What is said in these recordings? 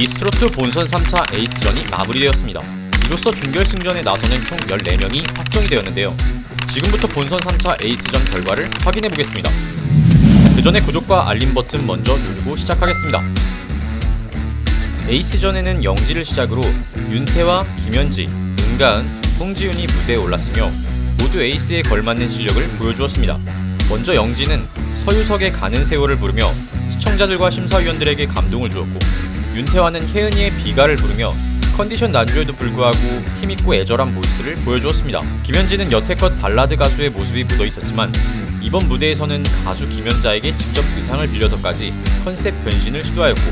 미스트로트 본선 3차 에이스전이 마무리되었습니다. 이로써 준결승전에 나서는 총 14명이 확정이 되었는데요. 지금부터 본선 3차 에이스전 결과를 확인해 보겠습니다. 그 전에 구독과 알림 버튼 먼저 누르고 시작하겠습니다. 에이스전에는 영지를 시작으로 윤태와 김현지, 은가은, 홍지윤이 무대에 올랐으며 모두 에이스에 걸맞는 실력을 보여주었습니다. 먼저 영지는 서유석의 가는 세월을 부르며 시청자들과 심사위원들에게 감동을 주었고 윤태와는 혜은이의 비가를 부르며 컨디션 난조에도 불구하고 힘있고 애절한 보이스를 보여주었습니다. 김현지는 여태껏 발라드 가수의 모습이 묻어 있었지만 이번 무대에서는 가수 김연자에게 직접 의상을 빌려서까지 컨셉 변신을 시도하였고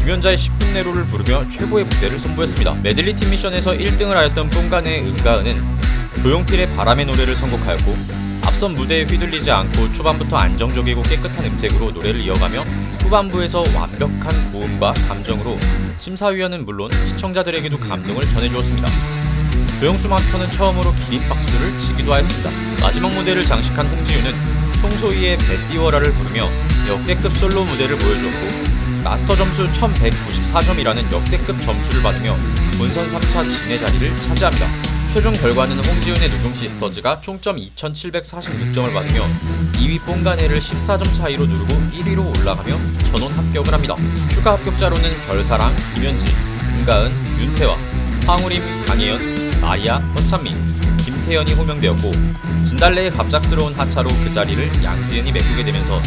김연자의 10분 내로를 부르며 최고의 무대를 선보였습니다. 메들리 팀 미션에서 1등을 하였던 뽕간의 은가은은 조용필의 바람의 노래를 선곡하였고 앞선 무대에 휘둘리지 않고 초반부터 안정적이고 깨끗한 음색으로 노래를 이어가며 후반부에서 완벽한 고음과 감정으로 심사위원은 물론 시청자들에게도 감동을 전해주었습니다. 조영수 마스터는 처음으로 기립 박수를 치기도 하였습니다. 마지막 무대를 장식한 홍지윤은 송소희의 배 띄워라를 부르며 역대급 솔로 무대를 보여주었고 마스터 점수 1194점이라는 역대급 점수를 받으며 본선 3차 진의 자리를 차지합니다. 최종 결과는 홍지윤의 누룽 시스터즈가 총점 2746점을 받으며 2위 뽕가네를 14점 차이로 누르고 1위로 올라가며 전원 합격을 합니다. 추가 합격자로는 별사랑, 김현지, 은가은, 윤태화, 황우림, 강혜연, 나이아, 허찬민, 김태현이 호명되었고 진달래의 갑작스러운 하차로 그 자리를 양지은이 메꾸게 되면서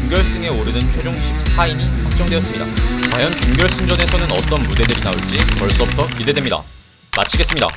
준결승에 오르는 최종 14인이 확정되었습니다. 과연 준결승전에서는 어떤 무대들이 나올지 벌써부터 기대됩니다. 마치겠습니다.